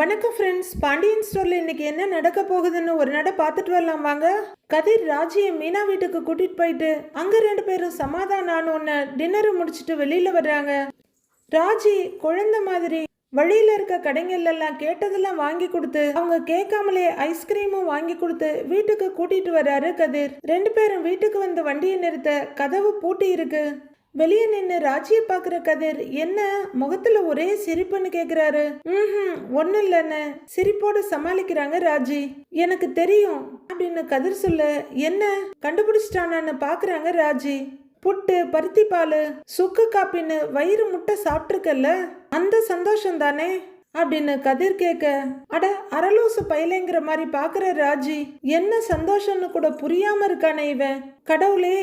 வணக்கம் ஃப்ரெண்ட்ஸ் பாண்டியன் ஸ்டோர்ல இன்னைக்கு என்ன நடக்க போகுதுன்னு ஒரு நட பார்த்துட்டு வரலாம் வாங்க. கதிர் ராஜியை மீனா வீட்டுக்கு கூட்டிட்டு போயிட்டு அங்க ரெண்டு பேரும் சமாதானம் ஒன்று டின்னரை முடிச்சிட்டு வெளியில வர்றாங்க. ராஜி குழந்தை மாதிரி வழியில இருக்க கடைங்கள்லாம் கேட்டதெல்லாம் வாங்கி கொடுத்து அவங்க கேட்காமலே ஐஸ்கிரீமும் வாங்கி கொடுத்து வீட்டுக்கு கூட்டிட்டு வர்றாரு கதிர். ரெண்டு பேரும் வீட்டுக்கு வந்து வண்டியை நிறுத்த கதவு பூட்டி இருக்கு வெளியே நின்று ராஜியை பார்க்குற கதிர் என்ன முகத்துல ஒரே சிரிப்புன்னு கேக்குறாரு. ம் ஒன்றும் இல்லைன்னு சிரிப்போடு சமாளிக்கிறாங்க ராஜி. எனக்கு தெரியும் அப்படின்னு கதிர் சொல்ல என்ன கண்டுபிடிச்சிட்டானான்னு பார்க்குறாங்க ராஜி. புட்டு பருத்தி பால் சுக்கு காப்பின்னு வயிறு முட்டை சாப்பிட்ருக்கல்ல அந்த சந்தோஷம் தானே அப்படின்னு கதிர் கேட்க அட அரலூசு பயலைங்கிற மாதிரி பாக்குற ராஜி என்ன சந்தோஷம்னு கூட புரியாம இருக்கானே இவன். கடவுளே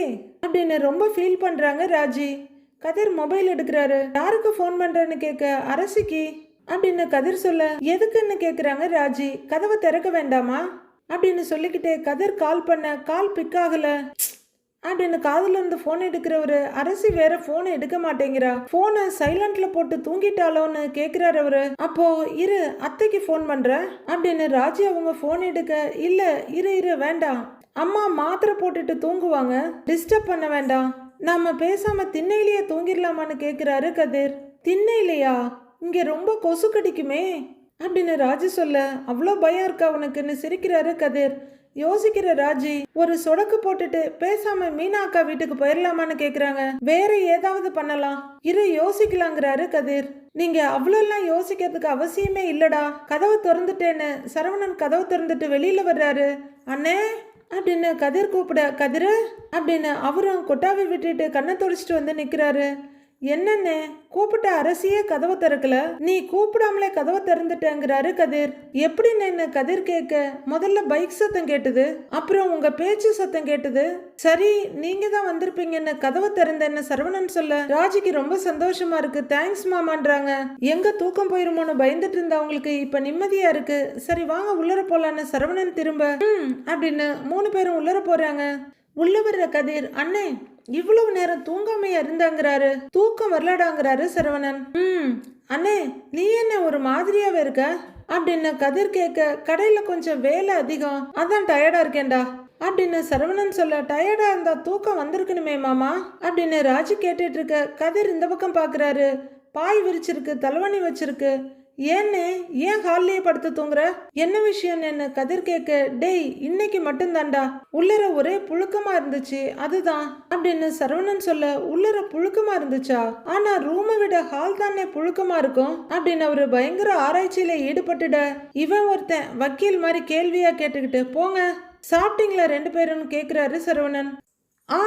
அப்படின்னு ரொம்ப ஃபீல் பண்ணுறாங்க ராஜி. கதிர் மொபைல் எடுக்கிறாரு. யாருக்கு ஃபோன் பண்ணுறேன்னு கேட்க அரசிக்கு. அப்படின்னு கதிர் சொல்ல எதுக்குன்னு கேட்குறாங்க ராஜி? கதவை திறக்க வேண்டாமா? அப்படின்னு சொல்லிக்கிட்டே கதிர் கால் பண்ண கால் பிக் ஆகல. அப்படின்னு காதில் இருந்து ஃபோன் எடுக்கிறவரு அரசி வேற ஃபோனை எடுக்க மாட்டேங்கிறா. ஃபோனை சைலண்ட்ல போட்டு தூங்கிட்டாலோன்னு கேட்குறாரு அவரு. அப்போ இரு அத்தைக்கு ஃபோன் பண்ணுறேன் அப்படின்னு ராஜி அவங்க ஃபோன் எடுக்க இல்லை இரு இரு வேண்டாம். அம்மா மாத்திரை போட்டுட்டு தூங்குவாங்க. டிஸ்டர்ப் பண்ண வேண்டாம். நாம பேசாம திண்ணையிலேயே தூங்கிடலாமான்னு கேக்குறாரு கதிர். திண்ணையிலையா? இங்க ரொம்ப கொசு கடிக்குமே அப்படின்னு ராஜி சொல்ல அவ்வளோ பயம் இருக்கா உனக்குன்னு? சிரிக்கிறாரு கதிர். யோசிக்கிற ராஜி ஒரு சொடக்கு போட்டுட்டு பேசாம மீனா அக்கா வீட்டுக்கு போயிடலாமான்னு கேக்குறாங்க. வேற ஏதாவது பண்ணலாம். இரு யோசிக்கலாங்கிறாரு கதிர். நீங்க அவ்வளோலாம் யோசிக்கிறதுக்கு அவசியமே இல்லடா. கதவை திறந்துட்டேன்னு சரவணன் கதவை திறந்துட்டு வெளியில வர்றாரு. அண்ணே! அப்படின்னு கதிர் கூப்பிட கதிர அப்படின்னு அவரும் கொட்டாவை விட்டுட்டு கண்ணை தொடச்சிட்டு வந்து நிற்கிறாரு என்னண்ணே கூப்பிட்ட அரசியே கதவை திறக்கல. நீ கூப்பிடாமலே கதவை திறந்துட்டேங்கிறாரு கதிர். எப்படி என்ன கதிர் கேட்க? முதல்ல பைக் சத்தம் கேட்டது. அப்புறம் உங்க பேச்சு சத்தம் கேட்டது. சரி நீங்க தான் வந்திருப்பீங்கன்னு கதவை திறந்தேன்னு சரவணன் சொல்ல ராஜிக்கு ரொம்ப சந்தோஷமா இருக்கு. தேங்க்ஸ் மாமான்றாங்க. எங்க தூக்கம் போயிருமோன்னு பயந்துட்டு இருந்தவங்களுக்கு இப்ப நிம்மதியா இருக்கு. சரி வாங்க உள்ளர போலான்னு சரவணன் திரும்ப "ம்" அப்படின்னு மூணு பேரும் உள்ளர போறாங்க. உள்ள வர்ற கதிர் அண்ணே இவ்வளவு நேரம் தூங்காமையா இருந்தாங்கிறாரு. தூக்கம் வரலடாங்கிறாரு சரவணன். ம் அண்ணே நீ என்ன ஒரு மாதிரியாவே இருக்க? அப்படின்னு கதிர் கேட்க கடையில கொஞ்சம் வேலை அதிகம். அதான் டயர்டா இருக்கேன்டா. அப்படின்னு சரவணன் சொல்ல டயர்டா இருந்தா தூக்கம் வந்திருக்கணுமே மாமா. அப்படின்னு ராஜு கேட்டுட்டு இருக்க கதிர் இந்த பக்கம் பாக்குறாரு. பாய் விரிச்சிருக்கு தலைவணி வச்சிருக்கு. ஏன்னு? ஏன் ஹால்லயே படுத்து தூங்குற? என்ன விஷயம் என்ன? கதிர் கேட்க டேய் இன்னைக்கு மட்டும்தான்டா. உள்ளர ஒரே புழுக்கமா இருந்துச்சு. அதுதான். அப்படின்னு சரவணன் சொல்ல உள்ளர புழுக்கமா இருந்துச்சா? ஆனா ரூமை விட ஹால் தானே புழுக்கமா இருக்கும்? அப்படின்னு அவரு பயங்கர ஆராய்ச்சியில ஈடுபட்டுட இவன் ஒருத்தன் வக்கீல் மாதிரி கேள்வியா கேட்டுக்கிட்டு போங்க. சாப்பிட்டீங்களா? ரெண்டு பேரும் கேக்குறாரு சரவணன். ஆ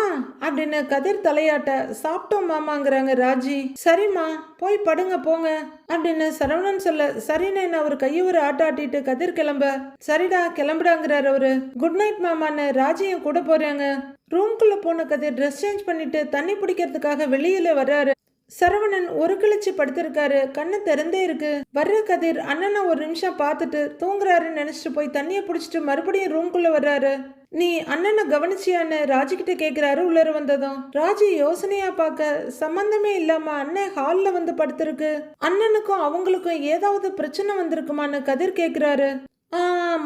அப்படின்னு கதிர் தலையாட்ட சாப்பிட்டோம் மாமாங்கிறாங்க ராஜி. சரிம்மா போய் படுங்க போங்க. அப்படின்னு சரவணன் சொல்ல சரின்னு அவர் கையை ஒரு ஆட்ட ஆட்டிட்டு கதிர் கிளம்ப. சரிடா கிளம்புடாங்கிறாரு அவரு. குட் நைட் மாமான்னு ராஜியும் கூட போறாங்க. ரூம்குள்ள போன கதிர் ட்ரெஸ் சேஞ்ச் பண்ணிட்டு தண்ணி பிடிக்கிறதுக்காக வெளியில வர்றாரு. சரவணன் ஒரு கிழிச்சு படுத்திருக்காரு. கண்ணு திறந்தே இருக்கு. வர்ற கதிர் அண்ணனை ஒரு நிமிஷம் பார்த்துட்டு தூங்குறாருன்னு நினைச்சிட்டு போய் தண்ணியை பிடிச்சிட்டு மறுபடியும் ரூம்குள்ள வர்றாரு. நீ அண்ணனை கவனிச்சியான்னு ராஜிக்கிட்ட கேட்குறாரு உள்ளர வந்ததும். ராஜி யோசனையா பார்க்க சம்பந்தமே இல்லாம அண்ணன் ஹாலில் வந்து படுத்திருக்கு. அண்ணனுக்கும் அவங்களுக்கும் ஏதாவது பிரச்சனை வந்திருக்குமான்னு கதிர் கேட்குறாரு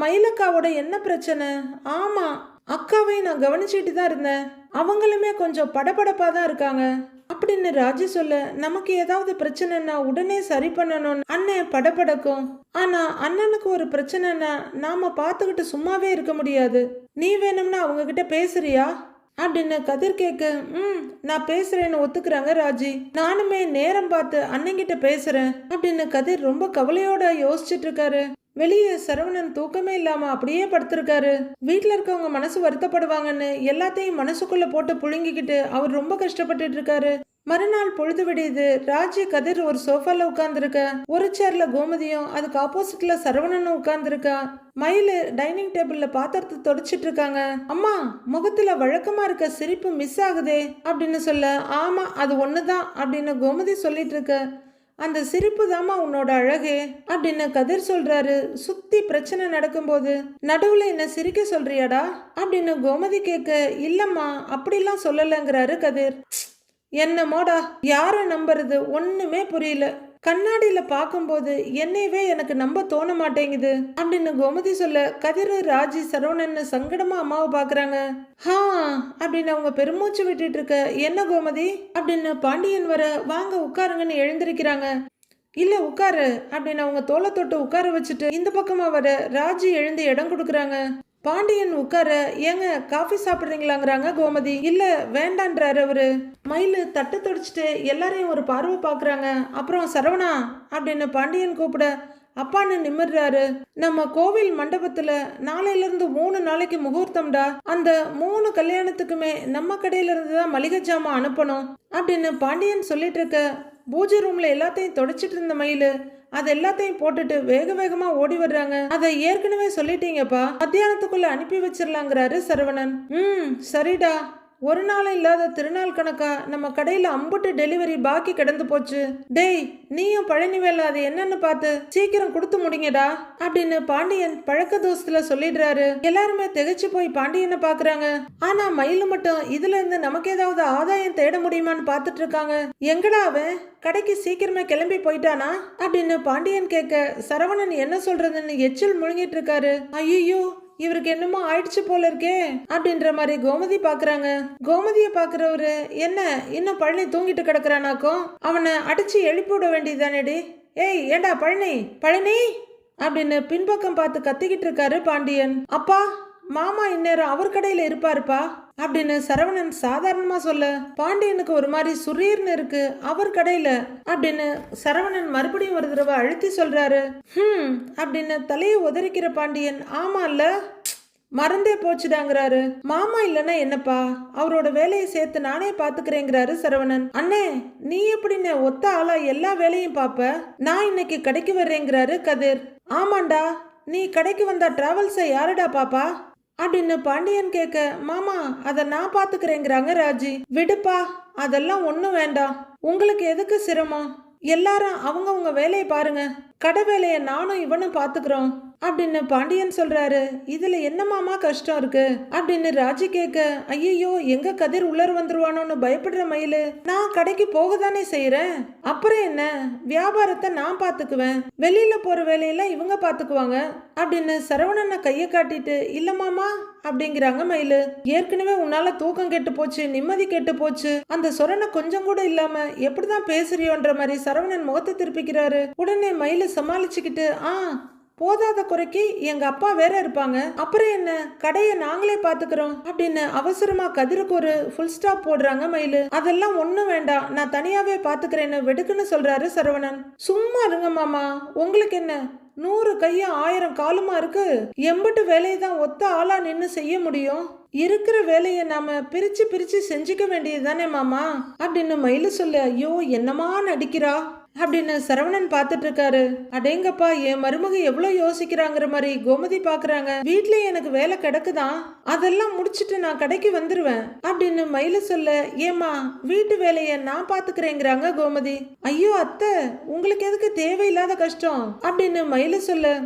மயிலக்காவோட என்ன பிரச்சனை? ஆமா அக்காவையும் நான் கவனிச்சிட்டு தான் இருந்தேன். அவங்களுமே கொஞ்சம் படபடப்பாக தான் இருக்காங்க. அப்படின்னு ராஜி சொல்ல நமக்கு ஏதாவது பிரச்சனைனா உடனே சரி பண்ணணும்னு அண்ணன் படபடக்கும். ஆனா அண்ணனுக்கு ஒரு பிரச்சனைனா நாம பார்த்துக்கிட்டு சும்மாவே இருக்க முடியாது. நீ வேணும்னா அவங்க கிட்ட பேசுறியா? அப்படின்னு கதிர் கேட்க ம் நான் பேசுறேன்னு ஒத்துக்கிறாங்க ராஜி. நானுமே நேரம் பார்த்து அண்ணங்கிட்ட பேசுறேன். அப்படின்னு கதிர் ரொம்ப கவலையோட யோசிச்சுட்டு இருக்காரு. வெளியே சரவணன் தூக்கமே இல்லாம அப்படியே படுத்திருக்காரு. வீட்டில் இருக்கவங்க மனசு வருத்தப்படுவாங்கன்னு எல்லாத்தையும் மனசுக்குள்ள போட்டு புழுங்கிக்கிட்டு அவர் ரொம்ப கஷ்டப்பட்டுட்டு இருக்காரு. மறுநாள் பொழுது விடியுது. ராஜி கதிர் ஒரு சோஃபால உட்கார்ந்துருக்க. ஒரு சேர்ல கோமதியும் அதுக்கு ஆப்போசிட்ல சரவணனும் உட்கார்ந்துருக்கா. மயில் டைனிங் டேபிள்ல பாத்திரத்தை தொடச்சிட்டு இருக்காங்க. அம்மா முகத்துல வழக்கமா இருக்க சிரிப்பு மிஸ் ஆகுதே அப்படின்னு சொல்ல ஆமா அது ஒண்ணுதான் அப்படின்னு கோமதி சொல்லிட்டு இருக்க. அந்த சிரிப்பு தாமா உன்னோட அழகே அப்படின்னு கதிர் சொல்றாரு. சுத்தி பிரச்சனை நடக்கும்போது நடுவுல என்ன சிரிக்க சொல்றியாடா? அப்படின்னு கோமதி கேட்க இல்லம்மா அப்படிலாம் சொல்லலைங்கிறாரு கதிர். என்னமோடா யாரை நம்புறது? ஒண்ணுமே புரியல. கண்ணாடியில பார்க்கும்போது என்னையவே எனக்கு நம்ப தோண மாட்டேங்குது. அப்படின்னு கோமதி சொல்ல கதிர ராஜி சரவணன் சங்கடமா அம்மாவை பாக்குறாங்க ஹா அப்படின்னு அவங்க பெருமூச்சு விட்டுட்டு இருக்க என்ன கோமதி? அப்படின்னு பாண்டியன் வர வாங்க உட்காருங்கன்னு எழுந்திருக்கிறாங்க. இல்ல உட்காரு அப்படின்னு அவங்க தோலை தொட்டு உட்கார வச்சுட்டு இந்த பக்கமா வர ராஜி எழுந்து இடம் கொடுக்குறாங்க. பாண்டியன் உட்கார ஏங்க காஃபி சாப்பிட்றீங்களாங்கிறாங்க கோமதி. இல்ல வேண்டான்றாரு அவரு. மயிலு தட்டு தொடச்சிட்டு எல்லாரையும் ஒரு பார்வை பார்க்குறாங்க. அப்புறம் சரவணா அப்படின்னு பாண்டியன் கூப்பிட அப்பான்னு நிமிர்றாரு. நம்ம கோவில் மண்டபத்துல நாளையிலிருந்து மூணு நாளைக்கு முகூர்த்தம்டா. அந்த மூணு கல்யாணத்துக்குமே நம்ம கடையில இருந்து தான் மளிகை ஜாமான் அனுப்பணும் அப்படின்னு பாண்டியன் சொல்லிட்டு இருக்க பூஜை ரூம்ல எல்லாத்தையும் தொடச்சிட்டு இருந்த மயிலு அது எல்லாத்தையும் போட்டுட்டு வேக வேகமா ஓடி வர்றாங்க. அதை ஏற்கனவே சொல்லிட்டீங்கப்பா. மத்தியானத்துக்குள்ள அனுப்பி வச்சிடலாங்கிறாரு சரவணன். ம் சரிடா. ஒரு நாள் இல்லாத திருநாள் கணக்கா? நம்ம கடையில அம்புட்டு டெலிவரி பாக்கி கிடந்து போச்சு. டேய் நீயும் பழனிவேல அது என்னன்னு பார்த்து சீக்கிரம் கொடுத்து முடிங்கடா அப்படின்னு பாண்டியன் பழக்க தோசத்துல சொல்லிடுறாரு. எல்லாருமே திகைச்சு போய் பாண்டியனை பாக்குறாங்க. ஆனா மயில் மட்டும் இதுல இருந்து நமக்கு ஏதாவது ஆதாயம் தேட முடியுமான்னு பார்த்துட்டு இருக்காங்க. எங்கடா அவன்? கடைக்கு சீக்கிரமே கிளம்பி போயிட்டானா? அப்படின்னு பாண்டியன் கேட்க சரவணன் என்ன சொல்றதுன்னு எச்சில் முழுங்கிட்டு இருக்காரு. ஐயோ இவருக்கு என்னமோ ஆயிடுச்சு போல இருக்கே அப்படின்ற மாதிரி கோமதி பாக்குறாங்க. கோமதிய பாக்குறவரு என்ன? இன்னும் பழனி தூங்கிட்டு கிடக்குறானாக்கும் அவனை அடிச்சு எழுப்பி விட வேண்டியதானேடி ஏய் ஏண்டா பழனி? பழனி? அப்படின்னு பின்பக்கம் பார்த்து கத்திக்கிட்டு இருக்காரு பாண்டியன். அப்பா மாமா இந்நேரம் அவர் கடையில இருப்பாருப்பா. அப்படின்னு சரவணன் சாதாரணமா சொல்ல பாண்டியனுக்கு ஒரு மாதிரி சுரீர்னு இருக்கு அவர் கடையில அப்படின்னு சரவணன் மறுபடியும் ஒரு தடவை அழுத்தி சொல்றாரு. ஹம் அப்படின்னு தலையை உதறிக்கிற பாண்டியன் ஆமா இல்ல மறந்தே போச்சுடாங்கிறாரு. மாமா இல்லைன்னா என்னப்பா அவரோட வேலையை சேர்த்து நானே பாத்துக்கிறேங்கிறாரு சரவணன். அண்ணே நீ எப்படின்னு ஒத்த ஆளா எல்லா வேலையும் பாப்ப? நான் இன்னைக்கு கடைக்கு வர்றேங்கிறாரு கதிர். ஆமாண்டா நீ கடைக்கு வந்தா டிராவல்ஸை யாருடா பாப்பா? அப்படின்னு பாண்டியன் கேட்க மாமா அதை நான் பாத்துக்கிறேங்கிறாங்க ராஜி. விடுப்பா அதெல்லாம் ஒன்றும் வேண்டாம். உங்களுக்கு எதுக்கு சிரமம்? எல்லாரும் அவங்கவுங்க வேலையை பாருங்க. கடை வேலையை நானும் இவனும் பாத்துக்கிறோம். அப்படின்னு பாண்டியன் சொல்றாரு. இதுல என்னமாமா கஷ்டம் இருக்கு? அப்படின்னு ராஜி கேட்க ஐயோ எங்க கதிர் உள்ளர் வந்துருவானோன்னு பயப்படுற மயிலு நான் கடைக்கு போக தானே செய்யறேன் அப்புறம் என்ன? வியாபாரத்தை நான் பாத்துக்குவேன். வெளியில போற வேலையெல்லாம் இவங்க பாத்துக்குவாங்க. அப்படின்னு சரவணனை கையை காட்டிட்டு இல்லமாமா அப்படிங்கிறாங்க மயிலு. ஏற்கனவே உன்னால தூக்கம் கெட்டு போச்சு நிம்மதி கெட்டு போச்சு. அந்த சொரணை கொஞ்சம் கூட இல்லாம எப்படிதான் பேசுறியோன்ற மாதிரி சரவணன் முகத்தை திருப்பிக்கிறாரு. உடனே மயில சமாளிச்சுக்கிட்டு ஆ போதாத குறைக்கு எங்க அப்பா வேற இருப்பாங்க. அப்புறம் என்ன? கடையை நாங்களே பாத்துக்கிறோம். அப்படின்னு அவசரமா கதிருக்கு ஒரு ஃபுல் ஸ்டாப் போடுறாங்க மயிலு. அதெல்லாம் ஒண்ணும் வேண்டாம். நான் தனியாவே பாத்துக்கிறேன்னு வெடுக்குன்னு சொல்றாரு சரவணன். சும்மா இருங்க மாமா. உங்களுக்கு என்ன? நூறு கையும் ஆயிரம் காலுமா இருக்கு? எம்பிட்டு வேலையை தான் ஒத்த ஆளா நின்று செய்ய முடியும்? இருக்கிற வேலையை நாம பிரிச்சு பிரிச்சு செஞ்சுக்க வேண்டியது தானே மாமா? அப்படின்னு மயிலு சொல்ல ஐயோ என்னமா நடிக்கிறா? அப்படின்னு சரவணன் பார்த்துட்டு இருக்காரு. அடேங்கப்பா என் மருமக எவ்வளோ யோசிக்கிறாங்கிற மாதிரி கோமதி பாக்குறாங்க. வீட்ல எனக்கு வேலை கிடக்குதான் அதெல்லாம் முடிச்சிட்டு நான் கடைக்கு வந்துருவேன் அப்படின்னு மயில சொல்ல ஏமா வீட்டு வேலையை நான் பாத்துக்கிறேங்கிறாங்க கோமதி. ஐயோ அத்தை உங்களுக்கு எதுக்கு தேவையில்லாத கஷ்டம்? அப்படின்னு மயில சொல்ல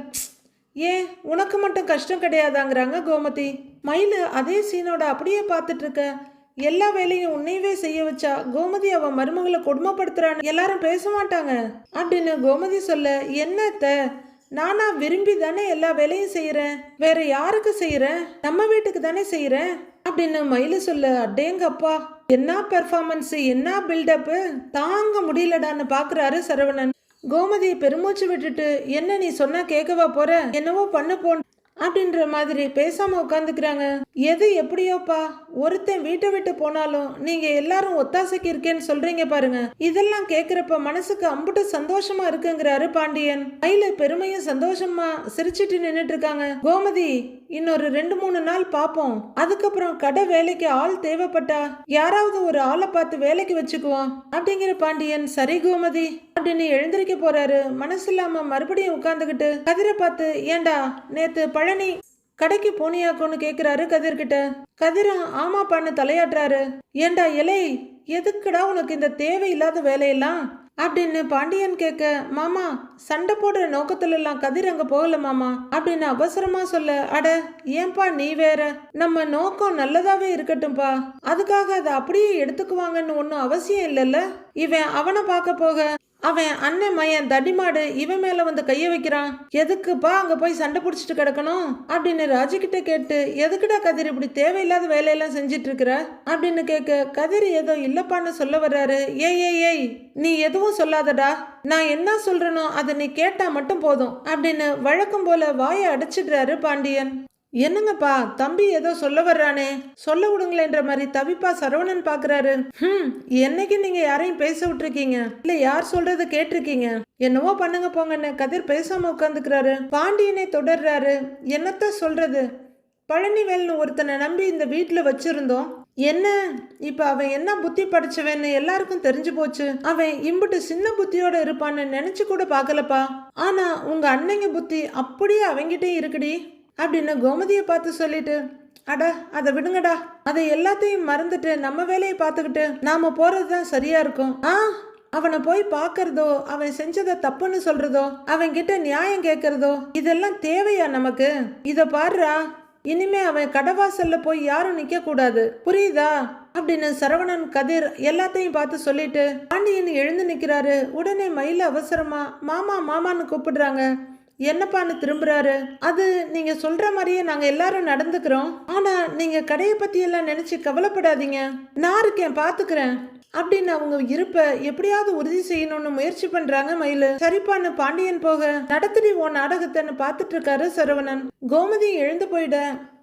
ஏன் உனக்கு மட்டும் கஷ்டம் கிடையாதாங்கிறாங்க கோமதி. மயிலு அதே சீனோட அப்படியே பார்த்துட்டு இருக்க எல்லா வேலையும் உன்னையவே செய்ய வச்சா கோமதி அவன் மருமகளை கொடுமைப்படுத்துறான்னு எல்லாரும் பேச மாட்டாங்க. அப்படின்னு கோமதி சொல்ல என்னத்த? நானா விரும்பி தானே எல்லா வேலையும் செய்யறேன் வேற யாருக்கு செய்யறேன் நம்ம வீட்டுக்கு தானே செய்யறேன் அப்படின்னு மயிலு சொல்ல அடேங்கப்பா என்ன பெர்ஃபார்மன்ஸ் என்ன பில்டப்பு தாங்க முடியலடான்னு பாக்குறாரு சரவணன். கோமதி பெருமூச்சு விட்டுட்டு என்ன நீ சொன்னா கேட்கவா போற? என்னவோ பண்ண போன் அப்படின்ற மாதிரி பேசாம உட்காந்துக்கிறாங்க. எது எப்படியோப்பா? ஒருத்தன் வீட்டை விட்டு போனாலும் நீங்க எல்லாரும் ஒத்தாசைக்கு இருக்கேன்னு சொல்றீங்க பாருங்க. இதெல்லாம் கேக்குறப்ப மனசுக்கு அம்புட்டு சந்தோஷமா இருக்குங்கிறாரு பாண்டியன். கையில பெருமையும் சந்தோஷமா சிரிச்சிட்டு நின்னுட்டு இருக்காங்க கோமதி இன்னொரு ரெண்டு மூணு நாள் பாப்போம். அதுக்கப்புறம் கடை வேலைக்கு ஆள் தேவைப்பட்டா யாராவது ஒரு ஆளை பார்த்து வேலைக்கு வச்சுக்குவோம். அப்படிங்கிற பாண்டியன் சரி கோமதி அப்படின்னு எழுந்திருக்க போறாரு. மனசு இல்லாம மறுபடியும் உட்காந்துக்கிட்டு கதிரை பார்த்து ஏண்டா நேத்து பழனி கடைக்கு போனியாக்கோன்னு கேட்குறாரு கதிர்கிட்ட. கதிரா ஆமாப்பான்னு தலையாட்டுறாரு. ஏண்டா இலை எதுக்குடா உனக்கு இந்த தேவையில்லாத வேலையெல்லாம்? அப்படின்னு பாண்டியன் கேட்க மாமா சண்டை போடுற நோக்கத்துல எல்லாம் கதிர் அங்க போகல மாமா. அப்படின்னு அவசரமா சொல்ல அட ஏன்பா நீ வேற? நம்ம நோக்கம் நல்லதாவே இருக்கட்டும்பா. அதுக்காக அதை அப்படியே எடுத்துக்குவாங்கன்னு ஒன்றும் அவசியம் இல்லைல்ல? இவன் அவனை பார்க்க போக அவன் அண்ணன் மையன் தடிமாடு இவன் மேல வந்து கைய வைக்கிறான் எதுக்குப்பா அங்க போய் சண்டை பிடிச்சிட்டு கிடக்கணும்? அப்படின்னு ராஜுகிட்ட கேட்டு எதுக்குடா கதிர் இப்படி தேவையில்லாத வேலையெல்லாம் செஞ்சிட்டு இருக்கிற அப்படின்னு கேட்க கதிர் ஏதோ இல்லப்பான்னு சொல்ல வர்றாரு. ஏய் ஏய் ஏய் நீ எதுவும் சொல்லாதடா. நான் என்ன சொல்றனோ அதை நீ கேட்டா மட்டும் போதும். அப்படின்னு வழக்கம் போல வாயை அடைச்சிடுறாரு பாண்டியன். என்னங்கப்பா தம்பி ஏதோ சொல்ல வர்றானே. சொல்ல விடுங்களேன்ற மாதிரி தவிப்பா சரவணன் பாக்குறாரு. ஹம் என்னைக்கு நீங்க யாரையும் பேச விட்டுருக்கீங்க? இல்ல யார் சொல்றத கேட்டிருக்கீங்க? என்னவோ பண்ணுங்க போங்கன்னு கதிர் பேசாம உட்காந்துக்கிறாரு பாண்டியனை தொடர்றாரு. என்னத்த சொல்றது? பழனிவேல்னு ஒருத்தனை நம்பி இந்த வீட்டில் வச்சிருந்தோம். என்ன? இப்ப அவன் என்ன புத்தி படிச்சவன்னு எல்லாருக்கும் தெரிஞ்சு போச்சு. அவன் இம்புட்டு சின்ன புத்தியோட இருப்பான்னு நினைச்சு கூட பார்க்கலப்பா. ஆனா உங்க அன்னைங்க புத்தி அப்படியே அவங்கிட்டே இருக்குடி. அப்படின்னு கோமதியை பார்த்து சொல்லிட்டு அட அதை விடுங்கடா. அதை எல்லாத்தையும் மறந்துட்டு நம்ம வேலையை பார்த்துக்கிட்டு நாம போறது தான் சரியா இருக்கும். ஆ அவனை போய் பார்க்கறதோ அவன் செஞ்சதை தப்புன்னு சொல்றதோ அவன் கிட்ட நியாயம் கேட்கறதோ இதெல்லாம் தேவையா நமக்கு? இத பாருடா இனிமே அவன் கடவாசல்ல போய் யாரும் நிக்க கூடாது புரியுதா? அப்படின்னு சரவணன் கதிர் எல்லாத்தையும் பார்த்து சொல்லிட்டு பாண்டியன் எழுந்து நிக்கிறாரு. உடனே மயில அவசரமா மாமா மாமான்னு கூப்பிடுறாங்க. என்னப்பான்னு திரும்புறாரு? அது நீங்க சொல்ற மாதிரியே நாங்க எல்லாரும் நடந்துக்கிறோம். ஆனா நீங்க கடையை பத்தி எல்லாம் நினைச்சு கவலைப்படாதீங்க. நான் இருக்கேன் பாத்துக்கிறேன். அப்படின்னு அவங்க இருப்ப எப்படியாவது உறுதி செய்யணும்னு முயற்சி பண்றாங்க மயிலு. சரிப்பான்னு பாண்டியன் போக நடத்துடி உன் நாடகத்தைன்னு பார்த்துட்டு இருக்காரு சரவணன். கோமதி எழுந்து போயிட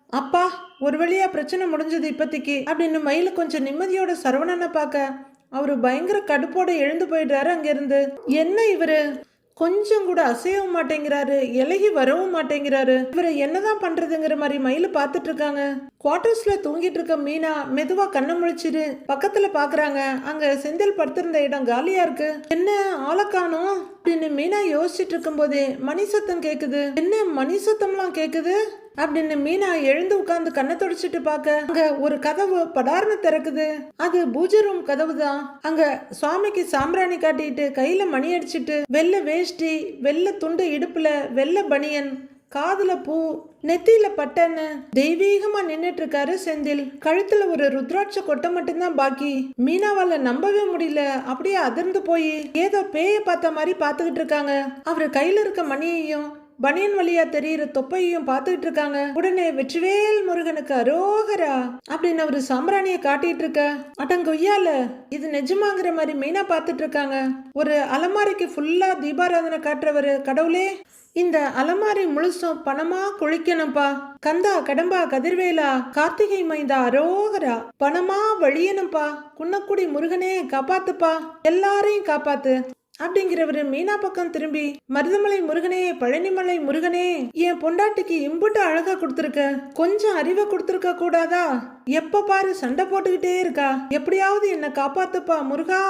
அப்பா ஒரு வழியா பிரச்சனை முடிஞ்சது இப்போதைக்கு அப்படின்னு மயிலு கொஞ்சம் நிம்மதியோட சரவணனை பார்க்க அவரு பயங்கர கடுப்போட எழுந்து போயிடுறாரு அங்கிருந்து. என்ன இவரு? கொஞ்சம் கூட அசையவும் மாட்டேங்கிறாரு இலகி வரவும் மாட்டேங்கிறாரு. இவரை என்னதான் பண்றதுங்கிற மாதிரி மயில பார்த்துட்டு இருக்காங்க. குவார்டர்ஸ்ல தூங்கிட்டு இருக்க மீனா மெதுவா கண்ணை முழிச்சிரு பக்கத்துல பாக்குறாங்க. அங்க செந்தில் படுத்திருந்த இடம் காலியா இருக்கு. என்ன ஆளை அப்படின்னு மீனா யோசிச்சுட்டு இருக்கும்போதே மணி சத்தம் கேக்குது. என்ன மணி சத்தம்லாம் கேக்குது? அப்படின்னு மீனா எழுந்து உட்காந்து கண்ணை தொடச்சிட்டு பார்க்க அங்க ஒரு கதவு படார்னு திறக்குது. அது பூஜை ரூம் கதவு தான் அங்க சுவாமிக்கு சாம்பிராணி காட்டிட்டு கையில மணி அடிச்சிட்டு வெள்ள வேஷ்டி வெள்ளை துண்டு இடுப்புல வெள்ளை பனியன் காதுல பூ நெத்தியில பட்டன்னு தெய்வீகமா நின்னுட்டு இருக்காரு செந்தில். கழுத்துல ஒரு ருத்ராட்ச கொட்டை மட்டும்தான் பாக்கி. மீனாவால நம்பவே முடியல. அப்படியே அதிர்ந்து போய் ஏதோ பேய பார்த்த மாதிரி பார்த்துக்கிட்டு இருக்காங்க. அவரு கையில இருக்க மணியையும் பனியன் வழியா தெரியுற தொப்பையும் பார்த்துக்கிட்டு இருக்காங்க உடனே வெற்றிவேல் முருகனுக்கு அரோகரா! அப்படின்னு அவரு சாம்பிராணிய காட்டிட்டு இருக்க அடங்கொய்யால இது நிஜமாங்கிற மாதிரி மெயினா பார்த்துட்டு இருக்காங்க ஒரு அலமாரிக்கு ஃபுல்லா தீபாராதனை காட்டுறவரு கடவுளே. இந்த அலமாரி முழுசும் பணமா குளிக்கணும்ப்பா கந்தா கடம்பா கதிர்வேலா கார்த்திகை மைந்தா அரோகரா! பணமா வழியணும்ப்பா குன்னக்குடி முருகனே காப்பாத்துப்பா. எல்லாரையும் காப்பாத்து. அப்படிங்கிறவரு மீனா பக்கம் திரும்பி மருதமலை முருகனே பழனிமலை முருகனே என் பொண்டாட்டிக்கு இம்புட்டு அழகா கொடுத்துருக்க கொஞ்சம் அறிவை கொடுத்துருக்க கூடாதா? எப்ப பாரு சண்டை போட்டுக்கிட்டே இருக்கா. எப்படியாவது என்ன காப்பாத்துப்பா முருகா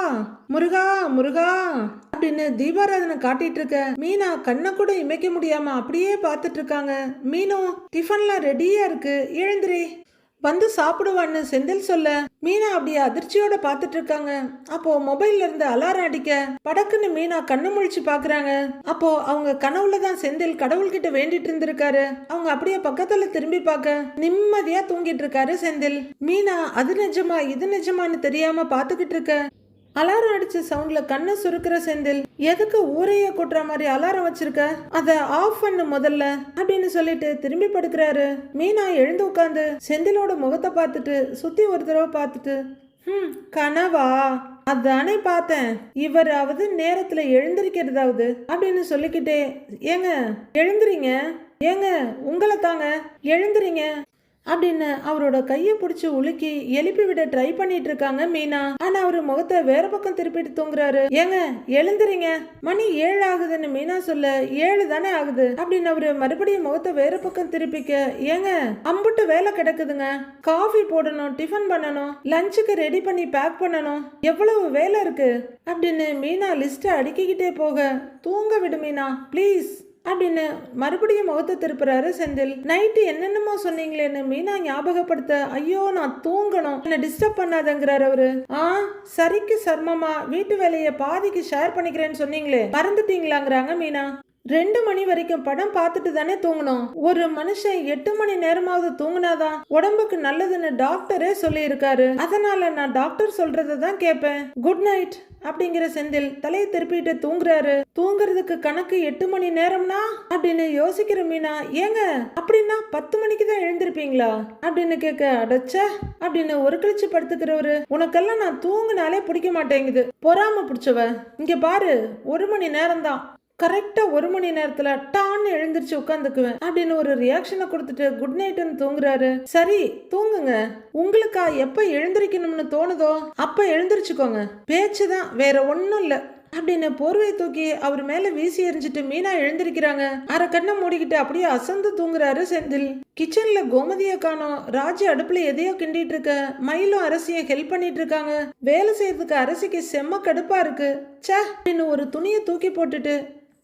முருகா முருகா அப்படின்னு தீபாராதனை காட்டிட்டு இருக்க மீனா கண்ணை கூட இமைக்க முடியாம அப்படியே பார்த்துட்டு இருக்காங்க. மீனும் டிஃபன்லாம் ரெடியா இருக்கு. எழுந்திரி. வந்து சாப்பிடுவான்னு செந்தில் சொல்ல மீனா அப்படியே அதிர்ச்சியோட பார்த்துட்டு இருக்காங்க. அப்போ மொபைல்ல இருந்து அலாரம் அடிக்க படக்குன்னு மீனா கண்ணு முழிச்சு பாக்குறாங்க அப்போ அவங்க கனவுல தான் செந்தில் கடவுள்கிட்ட வேண்டிட்டு இருந்திருக்காரு. அவங்க அப்படியே பக்கத்துல திரும்பி பார்க்க நிம்மதியா தூங்கிட்டு இருக்காரு செந்தில். மீனா அது நிஜமா இது நிஜமான்னு தெரியாம பார்த்துக்கிட்டு இருக்க. அலாரம் அடிச்ச சவுண்ட்ல கண்ணை சுருக்கிற செந்தில் எதுக்கு ஊரையே கொட்டுற மாதிரி அலாரம் வச்சிருக்க? அத ஆஃப் பண்ணு முதல்ல அப்படின்னு சொல்லிட்டு திரும்பி படுக்கிறாரு. மீனா எழுந்து உட்காந்து செந்திலோட முகத்தை பார்த்துட்டு சுத்தி ஒரு தடவை பார்த்துட்டு ம் கனவா? அதானே பார்த்தேன். இவராவது நேரத்துல எழுந்திருக்கிறதாவது அப்படின்னு சொல்லிக்கிட்டே ஏங்க எழுந்துறீங்க ஏங்க உங்களை தாங்க. எழுந்துறீங்க அப்படின்னு அவரோட கையை பிடிச்சி உலுக்கி எழுப்பி விட ட்ரை பண்ணிட்டு இருக்காங்க மீனா. ஆனா அவரு முகத்தை வேற பக்கம் திருப்பிட்டு தூங்குறாரு. ஏங்க எழுந்துறீங்க மணி ஏழு ஆகுதுன்னு மீனா சொல்ல ஏழு தானே ஆகுது அப்படின்னு அவரு மறுபடியும் முகத்தை வேற பக்கம் திருப்பிக்க ஏங்க அம்புட்டு வேலை கிடக்குதுங்க. காஃபி போடணும் டிஃபன் பண்ணணும் லஞ்சுக்கு ரெடி பண்ணி பேக் பண்ணணும். எவ்வளவு வேலை இருக்கு? அப்படின்னு மீனா லிஸ்ட்டை அடுக்கிக்கிட்டே போக தூங்க விடு மீனா ப்ளீஸ் அப்படின்னு மறுபடியும் முகத்தை திருப்புறாரு செந்தில். நைட்டு என்னென்னமோ சொன்னீங்களேன்னு மீனா ஞாபகப்படுத்த ஐயோ நான் தூங்கணும். என்ன டிஸ்டர்ப் பண்ணாதங்கிறார் அவரு. ஆ சரிக்கு சர்மமா. வீட்டு வேலையை பாதிக்கு ஷேர் பண்ணிக்கிறேன்னு சொன்னீங்களே. மறந்துட்டீங்களாங்கிறாங்க மீனா. ரெண்டு மணி வரைக்கும் படம் பார்த்துட்டு தானே தூங்கணும். ஒரு மனுஷன் எட்டு மணி நேரமாவது தூங்கினாதான் உடம்புக்கு நல்லதுன்னு டாக்டரே சொல்லியிருக்காரு. அதனால நான் டாக்டர் சொல்றதை தான் கேட்பேன். குட் நைட் அப்படிங்கிற செந்தில் தலையை திருப்பிட்டு தூங்குறாரு. தூங்குறதுக்கு கணக்கு எட்டு மணி நேரம்னா? அப்படின்னு யோசிக்கிற மீனா ஏங்க அப்படின்னா பத்து மணிக்கு தான் எழுந்திருப்பீங்களா? அப்படின்னு கேட்க அடைச்ச அப்படின்னு ஒரு கழிச்சு படுத்துக்கிறவரு உனக்கெல்லாம் நான் தூங்குனாலே பிடிக்க மாட்டேங்குது. பொறாம பிடிச்சவ. இங்க பாரு ஒரு மணி நேரம் தான் கரெக்டாக ஒரு மணி நேரத்தில் டான்னு எழுந்திரிச்சு உட்காந்துக்குவேன் அப்படின்னு ஒரு ரியாக்ஷனை கொடுத்துட்டு குட் நைட்னு தூங்குறாரு. சரி தூங்குங்க. உங்களுக்கா எப்போ எழுந்திரிக்கணும்னு தோணுதோ அப்போ எழுந்திரிச்சுக்கோங்க. பேச்சு தான் வேற ஒன்றும் இல்லை. அப்படின்னு போர்வை தூக்கி அவர் மேல வீசி எறிஞ்சிட்டு மீனா எழுந்திருக்கிறாங்க. அரை கண்ணை மூடிக்கிட்டு அப்படியே அசந்து தூங்குறாரு செந்தில். கிச்சன்ல கோமதிய காணோம். ராஜி அடுப்புல எதையோ கிண்டிட்டு இருக்க. மயிலும் அரசியை ஹெல்ப் பண்ணிட்டு இருக்காங்க. வேலை செய்யறதுக்கு அரசிக்கு செம்ம கடுப்பா இருக்கு. ச்சே அப்படின்னு ஒரு துணியை தூக்கி போட்டுட்டு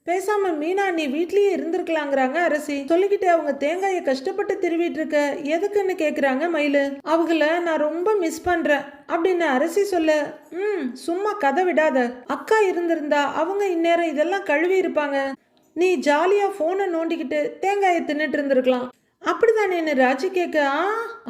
பேசாம மீனா நீ வீட்லயே இருந்திருக்கலாங்கிறாங்க அரசி. சொல்லிக்கிட்டு அவங்க தேங்காயை கஷ்டப்பட்டு திருவிட்டு இருக்க எதுக்குன்னு கேக்குறாங்க மயிலு. அவங்கள நான் ரொம்ப மிஸ் பண்றேன் அப்படின்னு அரசி சொல்ல ம் சும்மா கதை விடாத. அக்கா இருந்திருந்தா அவங்க இந்நேரம் இதெல்லாம் கழுவி இருப்பாங்க. நீ ஜாலியா போனை நோண்டிக்கிட்டு தேங்காயை தின்னுட்டு இருந்திருக்கலாம். அப்படிதானேன்னு ராஜி கேட்க ஆ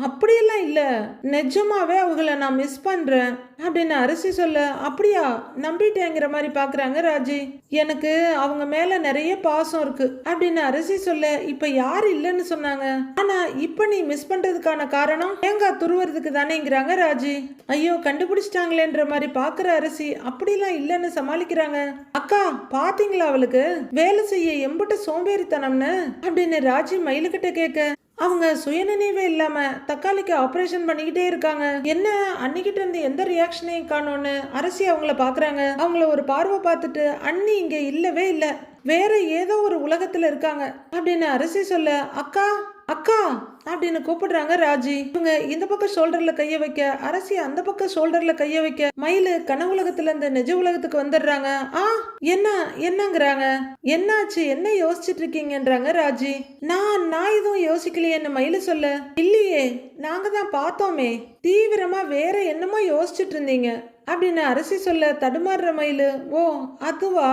அப்படியெல்லாம் இல்லை. நிஜமாவே அவங்கள நான் மிஸ் பண்ணுறேன் அப்படின்னு அரசி சொல்ல அப்படியா? நம்பிட்டேங்கிற மாதிரி பார்க்குறாங்க ராஜி. எனக்கு அவங்க மேலே நிறைய பாசம் இருக்கு அப்படின்னு அரசி சொல்ல இப்போ யார் இல்லைன்னு சொன்னாங்க. ஆனால் இப்போ நீ மிஸ் பண்ணுறதுக்கான காரணம் தேங்காய் துருவுறதுக்கு தானேங்கிறாங்க ராஜி. ஐயோ கண்டுபிடிச்சிட்டாங்களேன்ற மாதிரி பார்க்குற அரசி அப்படிலாம் இல்லைன்னு சமாளிக்கிறாங்க. அக்கா பார்த்தீங்களா அவளுக்கு? வேலை செய்ய எம்பிட்ட சோம்பேறித்தனம்னு? அப்படின்னு ராஜி மயிலுக்கிட்ட கேட்க அவங்க சுயநினைவே இல்லாம தக்காளிக்கு ஆபரேஷன் பண்ணிக்கிட்டே இருக்காங்க. என்ன? அன்னிக்கிட்ட இருந்து எந்த ரியாக்ஷனையும் காணோன்னு அரசி அவங்கள பாக்குறாங்க. அவங்கள ஒரு பார்வை பார்த்துட்டு அண்ணி இங்க இல்லவே இல்ல. வேற ஏதோ ஒரு உலகத்துல இருக்காங்க. அப்படின்னு அரசி சொல்ல அக்கா அக்கா அப்படின்னு கூப்பிடுறாங்க ராஜி. இவங்க இந்த பக்கம் ஷோல்டர்ல கைய வைக்க அரசி அந்த பக்கம் ஷோல்டர்ல கைய வைக்க மயிலு கனவுலகத்துல இருந்து நிஜ உலகத்துக்கு வந்துடுறாங்க. ஆ என்ன என்னங்கிறாங்க? என்னாச்சு என்ன யோசிச்சுட்டு இருக்கீங்கன்றாங்க ராஜி. நான் நான் எதுவும் யோசிக்கலையேன்னு மயிலு சொல்ல. இல்லையே நாங்க தான் பார்த்தோமே. தீவிரமா வேற என்னமோ யோசிச்சுட்டு இருந்தீங்க அப்படின்னு அரசி சொல்ல தடுமாறுற மயிலு. ஓ அதுவா?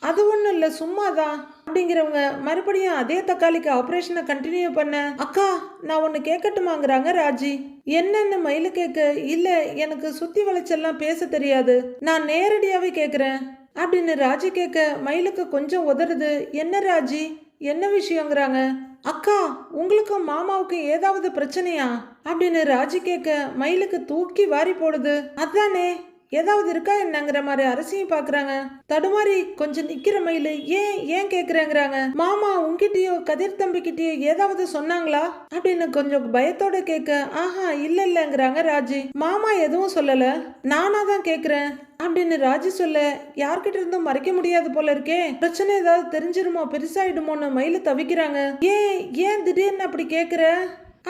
அது ஒன்றும் இல்லை சும்மாதான். அப்படிங்கிறவங்க மறுபடியும் அதே தக்காளிக்கு ஆப்ரேஷனை கண்டினியூ பண்ண அக்கா நான் ஒன்று கேட்கட்டுமாங்கிறாங்க ராஜி. என்னென்ன மயிலு கேட்க இல்லை எனக்கு சுற்றி வளைச்செல்லாம் பேச தெரியாது. நான் நேரடியாகவே கேட்குறேன் அப்படின்னு ராஜி கேட்க மயிலுக்கு கொஞ்சம் உதறுது. என்ன ராஜி? என்ன விஷயங்கிறாங்க? அக்கா உங்களுக்கும் மாமாவுக்கும் ஏதாவது பிரச்சனையா? அப்படின்னு ராஜி கேட்க மயிலுக்கு தூக்கி வாரி போடுது. அதானே ஏதாவது இருக்கா என்னங்கிற மாதிரி அரசியும் பாக்குறாங்க. தடுமாறி கொஞ்சம் நிக்கிற மயிலு ஏன் ஏன் கேக்குறேங்கிறாங்க. மாமா உங்ககிட்டயோ கதிர் தம்பிக்கிட்டயோ ஏதாவது சொன்னாங்களா? அப்படின்னு கொஞ்சம் பயத்தோட கேட்க ஆஹா இல்ல இல்லங்கிறாங்க ராஜி. மாமா எதுவும் சொல்லல. நானா தான் கேக்குறேன். அப்படின்னு ராஜி சொல்ல யார்கிட்ட இருந்தும் மறைக்க முடியாது போல இருக்கே. பிரச்சனை ஏதாவது தெரிஞ்சிருமோ பெருசாயிடுமோன்னு மயில தவிக்கிறாங்க. ஏன் ஏன் திடீர்னு அப்படி கேக்குற?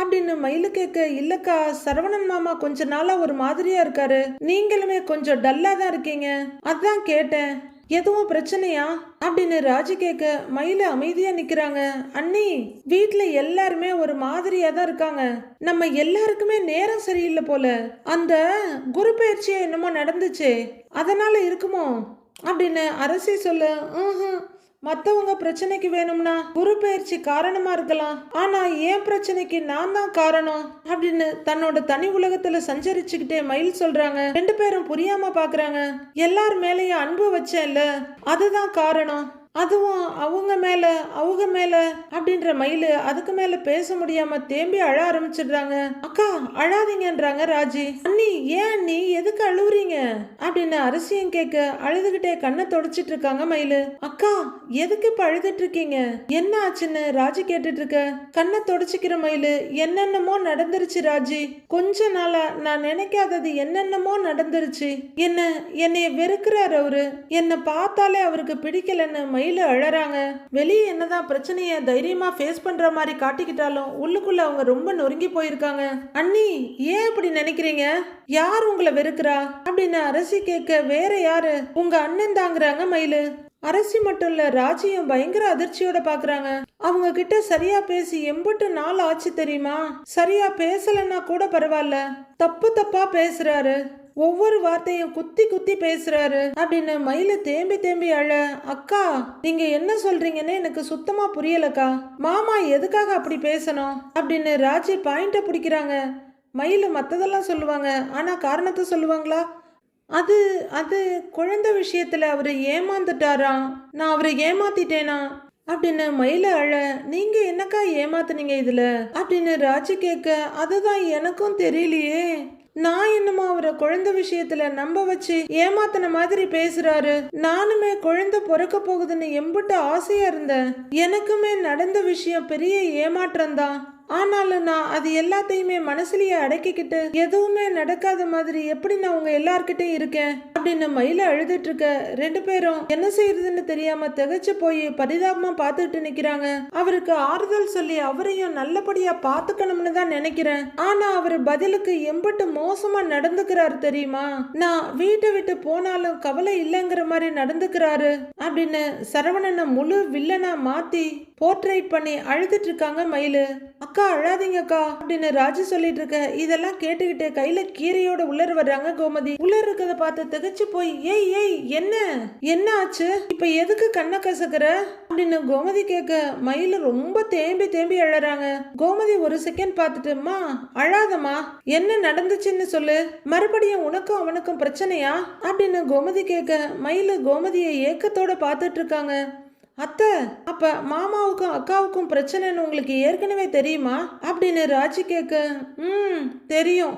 அப்படின்னு மயிலு கேட்க இல்லக்கா சரவணன் மாமா கொஞ்ச நாளா ஒரு மாதிரியா இருக்காரு. நீங்களுமே கொஞ்சம் டல்லா தான் இருக்கீங்க. அதான் கேட்டேன். எதுவும் பிரச்சனையா? அப்படின்னு ராஜி கேட்க மயில அமைதியா நிக்கிறாங்க. அண்ணி வீட்டுல எல்லாருமே ஒரு மாதிரியா தான் இருக்காங்க. நம்ம எல்லாருக்குமே நேரம் சரியில்லை போல. அந்த குரு பயிற்சியே என்னமோ நடந்துச்சே. அதனால இருக்குமோ? அப்படின்னு அரசி சொல்ல மற்றவங்க மத்தவங்க பிரச்சனைக்கு வேணும்னா குரு பயிற்சி காரணமா இருக்கலாம். ஆனா என் பிரச்சனைக்கு நான் தான் காரணம்? அப்படின்னு தன்னோட தனி உலகத்துல சஞ்சரிச்சுக்கிட்டே மயில் சொல்றாங்க. ரெண்டு பேரும் புரியாம பாக்குறாங்க. எல்லார் மேலயும் அன்பு வச்சேன்ல. அதுதான் காரணம். அதுவும் அவங்க மேல அவங்க மேல அப்படின்ற மயிலு அதுக்கு மேல பேச முடியாம தேம்பி அழ ஆரம்பிச்சிடுறாங்க. அக்கா அழாதீங்கன்றாங்க ராஜி. அண்ணி ஏன் அண்ணி எதுக்கு அழுவுறீங்க? அப்படின்னு அரசியம் கேட்க அழுதுகிட்டே கண்ணை தொடச்சிட்டு இருக்காங்க மயிலு. அக்கா எதுக்கு இப்ப அழுதுட்டு இருக்கீங்க என்ன ஆச்சுன்னு? ராஜி கேட்டுட்டு இருக்க கண்ணை தொடச்சிக்கிற மயிலு என்னென்னமோ நடந்துருச்சு ராஜி. கொஞ்ச நாளா நான் நினைக்காதது என்னென்னமோ நடந்துருச்சு. என்ன என்னைய வெறுக்கிறாரு அவரு. என்னை பார்த்தாலே அவருக்கு பிடிக்கலன்னு மயிலு அழறாங்க. வெளியே என்னதான் பிரச்சனையை தைரியமா ஃபேஸ் பண்ற மாதிரி காட்டிக்கிட்டாலும் உள்ளுக்குள்ள அவங்க ரொம்ப நொறுங்கி போயிருக்காங்க. அண்ணி ஏன் இப்படி நினைக்கிறீங்க? யார் உங்களை வெறுக்கிறா? அப்படின்னு அரசி கேட்க வேற யாரு? உங்க அண்ணன் தாங்குறாங்க மயிலு. அரசி மட்டும் இல்ல ராஜியும் பயங்கர அதிர்ச்சியோட பாக்குறாங்க. அவங்க கிட்ட சரியா பேசி எம்புட்டு நாள் ஆச்சு தெரியுமா? சரியா பேசலன்னா கூட பரவாயில்ல. தப்பு தப்பா பேசுறாரு. ஒவ்வொரு வார்த்தையும் குத்தி குத்தி பேசுறாரு. அப்படின்னு மயில தேம்பி தேம்பி அழ அக்கா நீங்க என்ன சொல்றீங்கன்னு எனக்கு சுத்தமா புரியலக்கா. மாமா எதுக்காக அப்படி பேசணும்? அப்படின்னு ராஜி பாயிண்ட பிடிக்கிறாங்க. மயில மற்றதெல்லாம் சொல்லுவாங்க. ஆனா காரணத்தை சொல்லுவாங்களா? அது அது குழந்தை விஷயத்துல அவரு ஏமாந்துட்டாராம் நான் அவரை ஏமாத்திட்டேனா? அப்படின்னு மயில அழ நீங்க என்னக்கா ஏமாத்துனீங்க இதுல? அப்படின்னு ராஜி கேட்க அதுதான் எனக்கும் தெரியலையே. நான் என்னமோ அவரை குழந்தை விஷயத்துல நம்ப வச்சு ஏமாத்தின மாதிரி பேசுறாரு. நானுமே குழந்தை பிறக்க போகுதுன்னு எம்பிட்டு ஆசையா இருந்தேன். எனக்குமே நடந்த விஷயம் பெரிய ஏமாற்றம் தான். ஆனாலும் நான் அது எல்லாத்தையுமே மனசுலயே அடக்கிக்கிட்டு எதுவுமே நடக்காத மாதிரி எப்படி நான் உங்க எல்லார்கிட்டயும் இருக்கேன்? அப்படின்னு மயில அழுதுட்டு இருக்க ரெண்டு பேரும் என்ன செய்யறதுன்னு தெரியாம திகைச்சு போய் பரிதாபமா பார்த்துட்டு நிக்கிறாங்க. அவருக்கு ஆறுதல் சொல்லி அவரையும் நல்லபடியா பாத்துக்கணும்னு தான் நினைக்கிறேன். ஆனா அவர் பதிலுக்கு எம்பட்டு மோசமா நடந்துக்கிறாரு தெரியுமா? நான் வீட்டை விட்டு போனாலும் கவலை இல்லைங்கிற மாதிரி நடந்துக்கிறாரு அப்படின்னு சரவணனை முழு வில்லனா மாத்தி போர்ட்ரைட் பண்ணி அழுதுட்டு இருக்காங்க மயிலு. அக்கா அழாதீங்க அக்கா அப்படின்னு ராஜு சொல்லிட்டு இருக்க இதெல்லாம் கேட்டுக்கிட்டு கையில கீரையோட உள்ளர வர்றாங்க கோமதி. உள்ளர இருக்கிறத பார்த்து திகச்சு போய் ஏய் ஏய் என்ன? என்ன ஆச்சு? இப்ப எதுக்கு கண்ணை கசக்குற? அப்படின்னு கோமதி கேட்க மயில் ரொம்ப தேம்பி தேம்பி அழறாங்க. கோமதி ஒரு செகண்ட் பார்த்துட்டுமா அழாதம்மா என்ன நடந்துச்சுன்னு சொல்லு. மறுபடியும் உனக்கும் அவனுக்கும் பிரச்சனையா? அப்படின்னு கோமதி கேட்க மயிலு கோமதியை ஏக்கத்தோட பார்த்துட்டு இருக்காங்க அத்தை அப்ப மாமாவுக்கும் அக்காவுக்கும் பிரச்சனைன்னு உங்களுக்கு ஏற்கனவே தெரியுமா? அப்படின்னு ராஜி கேட்க ம் தெரியும்.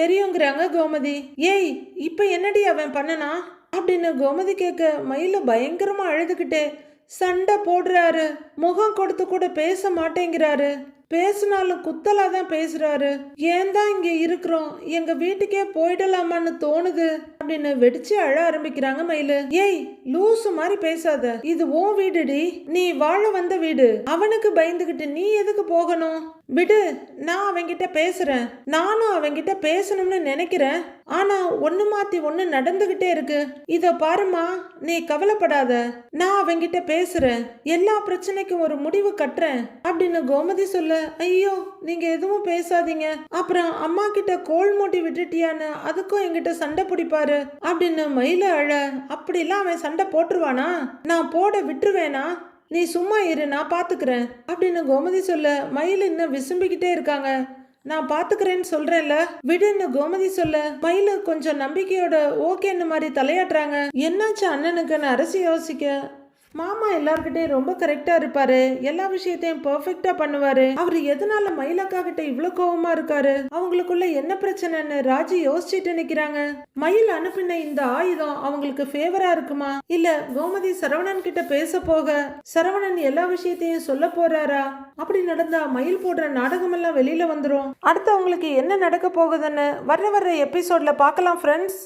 தெரியுங்கிறாங்க கோமதி. ஏய் இப்ப என்னடி அவன் பண்ணனா? அப்படின்னு கோமதி கேட்க மயில பயங்கரமா அழுதுகிட்டே சண்டை போடுறாரு. முகம் கொடுத்து கூட பேச மாட்டேங்கிறாரு. பேசினாலும் குத்தலா தான் பேசுகிறாரு ஏன் தான் இங்கே இருக்கிறோம்? எங்கள் வீட்டுக்கே போயிடலாமான்னு தோணுது. அப்படின்னு வெடிச்சு அழ ஆரம்பிக்கிறாங்க மயிலு. ஏய் லூசு மாதிரி பேசாத. இது உன் வீடுடி. நீ வாழ வந்த வீடு. அவனுக்கு பயந்துகிட்டு நீ எதுக்கு போகணும்? விடு நான் அவன்கிட்ட பேசுறேன். நானும் அவங்கிட்ட பேசணும்னு நினைக்கிறேன். ஆனா ஒண்ணு மாத்தி ஒண்ணு நடந்துகிட்டே இருக்கு. இத பாருமா நீ கவலைப்படாத. நான் அவங்கிட்ட பேசுறேன். எல்லா பிரச்சனைக்கும் ஒரு முடிவு கட்டுறேன். அப்படின்னு கோமதி சொல்ல ஐயோ நீங்க எதுவும் பேசாதீங்க. அப்புறம் அம்மா கிட்ட கோல் மூட்டி விட்டுட்டியான்னு அதுக்கும் என்கிட்ட சண்டை பிடிப்பாரு. அப்படின்னு மயில அழ அப்படிலாம் அவன் சண்டை போட்டுருவானா? நான் போட விட்டுருவேனா? நீ சும்மா இரு நான் பார்த்துக்கிறேன் அப்படின்னு கோமதி சொல்ல மயில் இன்னும் விசும்பிக்கிட்டே இருக்காங்க. நான் பாத்துக்கிறேன்னு சொல்றேன்ல? விடுன்னு கோமதி சொல்ல மயிலு கொஞ்சம் நம்பிக்கையோட ஓகேன்னு மாதிரி தலையாட்டுறாங்க. என்னாச்சு அண்ணனுக்குன்னு அரசு யோசிக்க? மாமா எல்லார்கிட்டையும் ரொம்ப கரெக்டா இருப்பாரு. எல்லா விஷயத்தையும் பெர்ஃபெக்ட்டா பண்ணுவாரு. அவர் எதனால மயிலக்கா கிட்ட இவ்வளோ கோவமா இருக்காரு? அவங்களுக்குள்ள என்ன பிரச்சனைன்னு ராஜி யோசிச்சுட்டு நிற்கிறாங்க மயில் அனுப்பின இந்த ஆயுதம் அவங்களுக்கு ஃபேவரா இருக்குமா? இல்ல கோமதி சரவணன் கிட்ட பேச போக சரவணன் எல்லா விஷயத்தையும் சொல்ல போறாரா? அப்படி நடந்தா மயில் போடுற நாடகம் எல்லாம் வெளியில வந்துரும். அடுத்து அவங்களுக்கு என்ன நடக்க போகுதுன்னு வர்ற வர்ற எபிசோட்ல பார்க்கலாம் ஃப்ரெண்ட்ஸ்